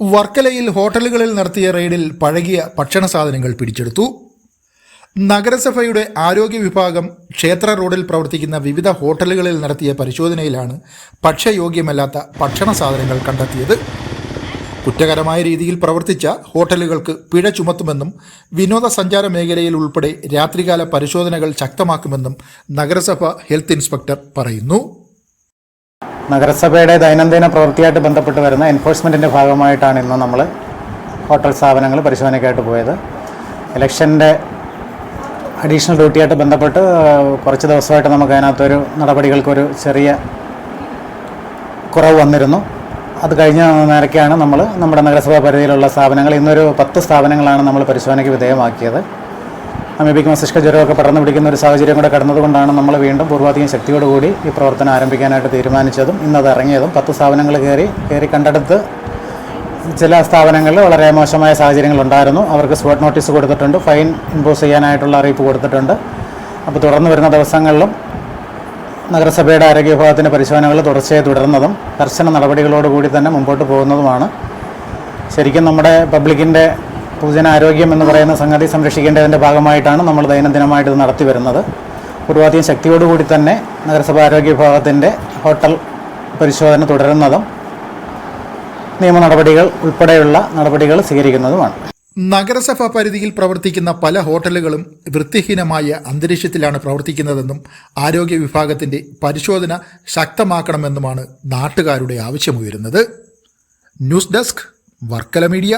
വർക്കലയിൽ ഹോട്ടലുകളിൽ നടത്തിയ റെയ്ഡിൽ പഴകിയ ഭക്ഷണ സാധനങ്ങൾ പിടിച്ചെടുത്തു. നഗരസഭയുടെ ആരോഗ്യ വിഭാഗം ക്ഷേത്ര റോഡിൽ പ്രവർത്തിക്കുന്ന വിവിധ ഹോട്ടലുകളിൽ നടത്തിയ പരിശോധനയിലാണ് ഭക്ഷ്യയോഗ്യമല്ലാത്ത ഭക്ഷണ സാധനങ്ങൾ കണ്ടെത്തിയത്. കുറ്റകരമായ രീതിയിൽ പ്രവർത്തിച്ച ഹോട്ടലുകൾക്ക് പിഴ ചുമത്തുമെന്നും വിനോദസഞ്ചാര മേഖലയിൽ ഉൾപ്പെടെ രാത്രികാല പരിശോധനകൾ ശക്തമാക്കുമെന്നും നഗരസഭ ഹെൽത്ത് ഇൻസ്പെക്ടർ പറയുന്നു. നഗരസഭയുടെ ദൈനംദിന പ്രവൃത്തിയായിട്ട് ബന്ധപ്പെട്ട് വരുന്ന എൻഫോഴ്സ്മെന്റിന്റെ ഭാഗമായിട്ടാണ് ഇന്ന് നമ്മൾ ഹോട്ടൽ സ്ഥാപനങ്ങൾ പരിശോധനയ്ക്കായിട്ട് പോയത്. ഇലക്ഷന്റെ അഡീഷണൽ ഡ്യൂട്ടിയായിട്ട് ബന്ധപ്പെട്ട് കുറച്ച് ദിവസമായിട്ട് നമുക്ക് അതിനകത്തൊരു നടപടികൾക്കൊരു ചെറിയ കുറവ് വന്നിരുന്നു. അത് കഴിഞ്ഞ നേരക്കെയാണ് നമ്മൾ നമ്മുടെ നഗരസഭാ പരിധിയിലുള്ള സ്ഥാപനങ്ങൾ ഇന്നൊരു പത്ത് സ്ഥാപനങ്ങളാണ് നമ്മൾ പരിശോധനയ്ക്ക് വിധേയമാക്കിയത്. അമീബിക് മസ്തിഷ്ക ജ്വരമൊക്കെ പടർന്നു പിടിക്കുന്ന ഒരു സാഹചര്യം കൂടെ കടന്നതുകൊണ്ടാണ് നമ്മൾ വീണ്ടും പൂർവാധികം ശക്തിയോടുകൂടി ഈ പ്രവർത്തനം ആരംഭിക്കാനായിട്ട് തീരുമാനിച്ചതും ഇന്നത് ഇറങ്ങിയതും. പത്ത് സ്ഥാപനങ്ങൾ കയറി കയറി കണ്ടെടുത്ത് ചില സ്ഥാപനങ്ങളിൽ വളരെ മോശമായ സാഹചര്യങ്ങളുണ്ടായിരുന്നു അവർക്ക് സ്പോട്ട് നോട്ടീസ് കൊടുത്തിട്ടുണ്ട് ഫൈൻ ഇമ്പോസ് ചെയ്യാനായിട്ടുള്ള അറിയിപ്പ് കൊടുത്തിട്ടുണ്ട്. അപ്പോൾ തുടർന്ന് വരുന്ന ദിവസങ്ങളിലും നഗരസഭയുടെ ആരോഗ്യ വിഭാഗത്തിന്റെ പരിശോധനകൾ തുടർച്ചയായി തുടരുന്നതും കർശന നടപടികളോടുകൂടി തന്നെ മുമ്പോട്ട് പോകുന്നതുമാണ്. ശരിക്കും നമ്മുടെ പബ്ലിക്കിന്റെ പൊതുജന ആരോഗ്യം എന്ന് പറയുന്ന സംഗതി സംരക്ഷിക്കേണ്ടതിന്റെ ഭാഗമായിട്ടാണ് നമ്മൾ ദൈനംദിനമായിട്ട് ഇത് നടത്തി വരുന്നത് പൂർവാധികം ശക്തിയോടുകൂടി തന്നെ നഗരസഭാ ആരോഗ്യ വിഭാഗത്തിന്റെ ഹോട്ടൽ പരിശോധന തുടരുന്നതും നിയമ നടപടികൾ ഉൾപ്പെടെയുള്ള നടപടികൾ സ്വീകരിക്കുന്നതുമാണ്. നഗരസഭാ പരിധിയിൽ പ്രവർത്തിക്കുന്ന പല ഹോട്ടലുകളും വൃത്തിഹീനമായ അന്തരീക്ഷത്തിലാണ് പ്രവർത്തിക്കുന്നതെന്നും ആരോഗ്യ വിഭാഗത്തിന്റെ പരിശോധന ശക്തമാക്കണമെന്നുമാണ് നാട്ടുകാരുടെ ആവശ്യമുയരുന്നത്. News desk Varkala media.